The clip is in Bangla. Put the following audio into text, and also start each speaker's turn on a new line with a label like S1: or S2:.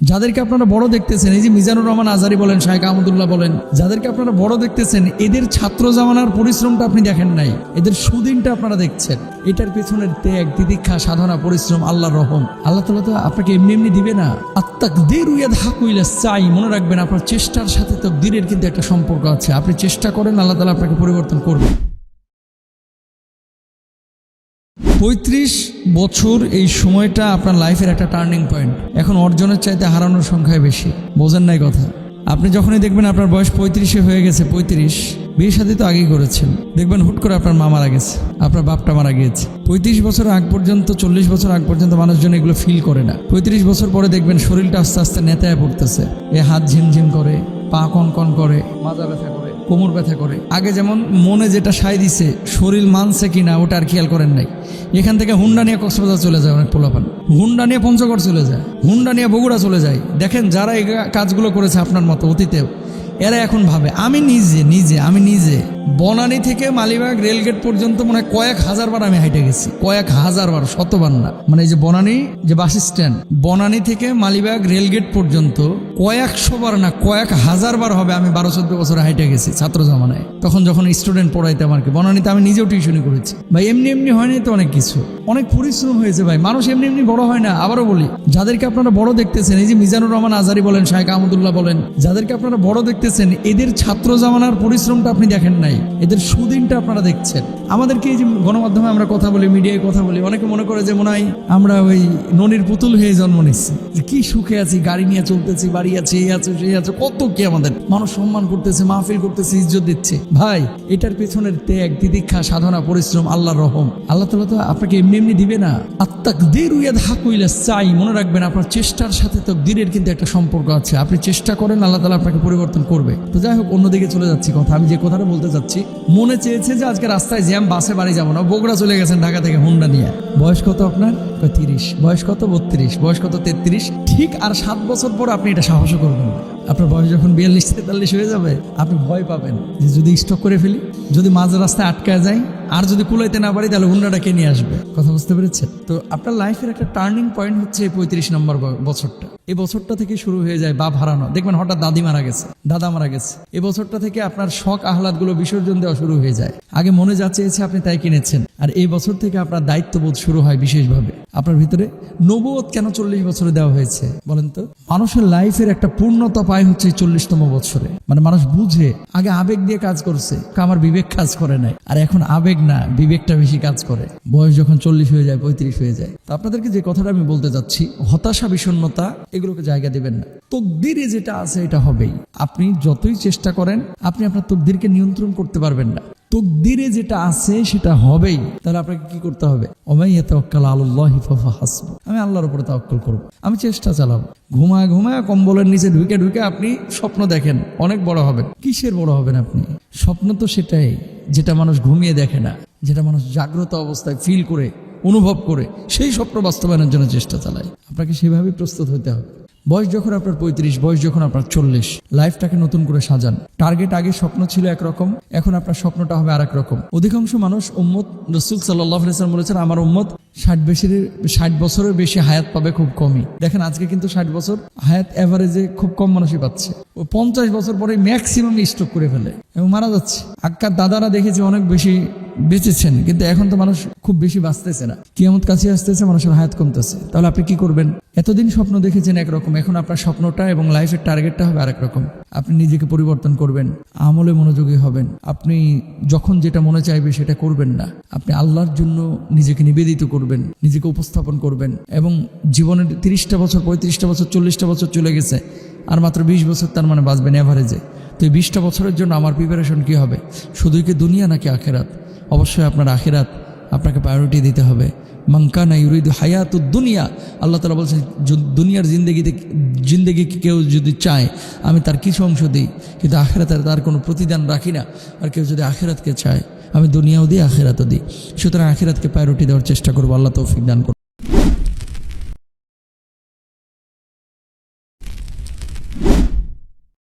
S1: যাদেরকে আপনারা বড় দেখতেছেন, এই যে মিজানুর রহমান আজারি বলেন শাহেখ আহমদুল্লাহ বলেন, যাদেরকে আপনারা বড় দেখতেছেন, এদের ছাত্র জামানার পরিশ্রমটা আপনি দেখেন নাই। এদের সুদিনটা আপনারা দেখছেন। এটার পেছনের ত্যাগ দিদীক্ষা সাধনা, পরিশ্রম, আল্লাহর রহম। আল্লাহ তালা তো আপনাকে এমনি এমনি দিবে না। আত্মাক দের উইয়াদ হাকুইলা চাই মনে রাখবেন আপনার চেষ্টার সাথে তো দিনের কিন্তু একটা সম্পর্ক আছে। আপনি চেষ্টা করেন, আল্লাহ তালা আপনাকে পরিবর্তন করবে। পঁয়ত্রিশ বছর এই সময়টা আপনার লাইফের একটা টার্নিং পয়েন্ট এখন অর্জনের চাইতে হারানোর সংখ্যায় বেশি। বোঝেন নাই কথা। আপনি যখনই দেখবেন আপনার বয়স পঁয়ত্রিশে হয়ে গেছে, পঁয়ত্রিশ বিয়ে সাথে তো আগেই করেছেন। দেখবেন হুট করে আপনার মা মারা গেছে, আপনার বাপটা মারা গিয়েছে। পঁয়ত্রিশ বছর আগ পর্যন্ত, চল্লিশ বছর আগ পর্যন্ত মানুষজন এগুলো ফিল করে না। পঁয়ত্রিশ বছর পরে দেখবেন শরীরটা আস্তে আস্তে নেতায় পড়তেছে। এ হাত ঝিমঝিম করে, পা কন কন করে, মাজা ব্যথা করে, কোমর ব্যথা করে। আগে যেমন মনে যেটা সাই দিছে, শরীর মানছে কিনা ওটা আর খেয়াল করেন নাই। এখান থেকে হুন্ডা নিয়ে কক্সবাজার চলে যায় অনেক পোলাপান। হুন্ডা নিয়ে পঞ্চগড় চলে যায়, হুন্ডা নিয়ে বগুড়া চলে যায়। দেখেন যারা এই কাজগুলো করেছে আপনার মতো অতীতেও এরা এখন ভাবে, আমি নিজে নিজে, আমি নিজে, বনানী থেকে মালিবাগ রেলগেট পর্যন্ত মনে হয় কয়েক হাজার বার আমি হাইটে গেছি। কয়েক হাজার বার, শতবার না। মানে এই যে বনানী, যে বাস স্ট্যান্ড, বনানী থেকে মালিবাগ রেলগেট পর্যন্ত কয়েকশো বার না, কয়েক হাজার বার হবে আমি বারো, চোদ্দ বছর হাইটে গেছি ছাত্র জমানায়। তখন যখন স্টুডেন্ট পড়াইতাম আর কি, বনানীতে আমি নিজেও টিউশনি করেছি। ভাই, এমনি এমনি হয়নি তো অনেক কিছু, অনেক পরিশ্রম হয়েছে ভাই। মানুষ এমনি এমনি বড় হয় না, আবারও বলি, যাদেরকে আপনারা বড় দেখতেছেন, এই যে মিজানুর রহমান আজারি বলেন শাহেখ আহমদুল্লাহ বলেন, যাদেরকে আপনারা বড় দেখতেছেন, এদের ছাত্র জামানার পরিশ্রমটা আপনি দেখেন নাই, এদের সুদিনটা আপনারা দেখছেন। আমাদেরকে এই যে গণমাধ্যমে আমরা কথা বলি, মিডিয়ায় কথা বলি, অনেকে মনে করে যে মনে হয় আমরা ওই ননির পুতুল হয়ে জন্ম নিচ্ছি। কি সুখে আছি, গাড়ি নিয়ে চলতেছি, বাড়ি আছে, এই আছে, সেই আছে, কত কি আমাদের। মানুষ সম্মান করতেছে, মাহফিল করতেছে, ইজ্জত দিচ্ছে। ভাই, এটার পেছনের ত্যাগ দিদীক্ষা সাধনা, পরিশ্রম, আল্লাহর রহম। আল্লাহ তালা তো আপনাকে এমনি এমনি দিবে না। আত্মাক দের উইয়াদ হাকুইলা চাই মনে রাখবেন আপনার চেষ্টার সাথে তো দিনের কিন্তু একটা সম্পর্ক আছে। আপনি চেষ্টা করেন, আল্লাহ তালা আপনাকে পরিবর্তন করবে। তো যাই হোক, অন্যদিকে চলে যাচ্ছি কথা। আমি যে কথাটা বলতে চাচ্ছি মনে চেয়েছে যে আজকে রাস্তায় জ্যাম, বাসে বাড়ি যাব না, বগুড়া চলে গেছেন ঢাকা থেকে হুন্ডা নিয়ে। বয়স কত আপনার? তিরিশ। বয়স কত? বত্রিশ। বয়স কত? তেত্রিশ। ঠিক আর সাত বছর পর আপনি এটা সাহসও করবেন আপনার বয়স যখন বিয়াল্লিশ তেতাল্লিশ হয়ে যাবে, আপনি ভয় পাবেন যে যদি স্টক করে ফেলি, যদি মাঝ রাস্তায় আটকায় যায় আর যদি কুলাইতে না পারি, তাহলে হুন্ডাটা কে নিয়ে আসবে? কথা বুঝতে পেরেছেন? তো আপনার লাইফের একটা টার্নিং পয়েন্ট হচ্ছে এই পঁয়ত্রিশ নম্বর বছরটা। এই বছরটা থেকে শুরু হয়ে যায় বাপ হারানো। দেখবেন হঠাৎ দাদি মারা গেছে, দাদা মারা গেছে। এই বছরটা থেকে আপনার শখ আহ্লাদগুলো বিসর্জন দেওয়া শুরু হয়ে যায়। আগে মনে যা চেয়েছে আপনি তাই কিনেছেন। আর এই বছর থেকে আপনার দায়িত্ববোধ শুরু হয় বিশেষভাবে। আপনার ভিতরে নবুয়ত কেন চল্লিশ বছরে দেওয়া হয়েছে, বলেন তো? মানুষের লাইফের একটা পূর্ণতা পায় হচ্ছে চল্লিশতম বছরে। মানে মানুষ বুঝে, আগে আবেগ দিয়ে কাজ করছে আমার বিবেক কাজ করে নাই। আর এখন আবেগ না, বিবেকটা বেশি কাজ করে। বয়স যখন চল্লিশ হয়ে যায়, পঁয়ত্রিশ হয়ে যায়। তো আপনাদেরকে যে কথাটা আমি বলতে যাচ্ছি, হতাশা, বিষণ্ণতা এগুলোকে জায়গা দিবেন না। তকদিরে যেটা আছে, এটা হবেই। আপনি যতই চেষ্টা করেন, আপনি আপনার তকদিরকে নিয়ন্ত্রণ করতে পারবেন না। তকদিরে যেটা আছে, সেটা হবেই। তাহলে আপনাকে কি করতে হবে? ওমাইয়া তাওয়াক্কাল আলাল্লাহি ফাহুয়া হাসবু। আমি আল্লাহর উপরে তাওয়াক্কুল করব। আমি চেষ্টা চালাবো। ঘুমায় ঘুমায় কম্বলের নিচে ঢুকে ঢুকে আপনি স্বপ্ন দেখেন। অনেক বড় হবেন। কিসের বড় হবেন আপনি? স্বপ্ন তো সেটাই, যেটা মানুষ ঘুমিয়ে দেখে না, যেটা মানুষ জাগ্রত অবস্থায় ফিল করে। অনুভব করে সেই স্বপ্ন বাস্তবায়নের জন্য চেষ্টা চালায়। আপনাকে সেভাবেই প্রস্তুত হতে হবে। বয়স যখন আপনার পঁয়ত্রিশ, বয়স যখন আপনার চল্লিশ, লাইফটাকে নতুন করে সাজান। টার্গেট আগে স্বপ্ন ছিল একরকম, এখন আপনার স্বপ্নটা হবে আরেক রকম। অধিকাংশ মানুষ উম্মত, রসুল সাল্লাহ আলাইসালাম বলেছেন, আমার উম্মত ষাট বেশি ষাট বছরের বেশি হায়াত পাবে খুব কমই। দেখেন, আজকে কিন্তু ষাট বছর হায়াত অ্যাভারেজে খুব কম মানুষই পাচ্ছে। ও পঞ্চাশ বছর পরে ম্যাক্সিমাম স্ট্রোক করে ফেলে এবং মারা যাচ্ছে। আক্কার দাদারা দেখেছি অনেক বেশি বেঁচেছেন, কিন্তু এখন তো মানুষ খুব বেশি বাঁচতেছে না। কিয়ামত কাছে আসতেছে, মানুষের হায়াত কমতেছে। তাহলে আপনি কি করবেন? এতদিন স্বপ্ন দেখেছেন একরকম, এখন আপনার স্বপ্নটা এবং লাইফের টার্গেটটা হবে আরেক রকম। আপনি নিজেকে পরিবর্তন করবেন, আমলে মনোযোগী হবেন। আপনি যখন যেটা মনে চাইবে সেটা করবেন না। আপনি আল্লাহর জন্য নিজেকে নিবেদিত করবেন, নিজেকে উপস্থাপন করবেন এবং জীবনের তিরিশটা বছর, পঁয়ত্রিশটা বছর, চল্লিশটা বছর চলে গেছে, আর মাত্র বিশ বছর তার মানে বাঁচবেন অ্যাভারেজে তো এই বিশটা বছরের জন্য আমার প্রিপারেশন কি হবে? শুধুই কি দুনিয়া নাকি আখেরাত? অবশ্যই আপনার আখেরাত আপনাকে প্রায়োরিটি দিতে হবে। মাঙ্কানা ইউরিদ হায়াত দুনিয়া, আল্লাহ তালা বলছেন দুনিয়ার জিন্দগিতে, জিন্দগি কেউ যদি চায়, আমি তার কিছু অংশ দিই, কিন্তু আখেরাতের তার কোনো প্রতিদান রাখি না। আর কেউ যদি আখেরাতকে চায়, আমি দুনিয়াও দিই, আখেরাতও দিই। সুতরাং আখেরাতকে প্রায়োরিটি দেওয়ার চেষ্টা করব, আল্লাহ তৌফিক দান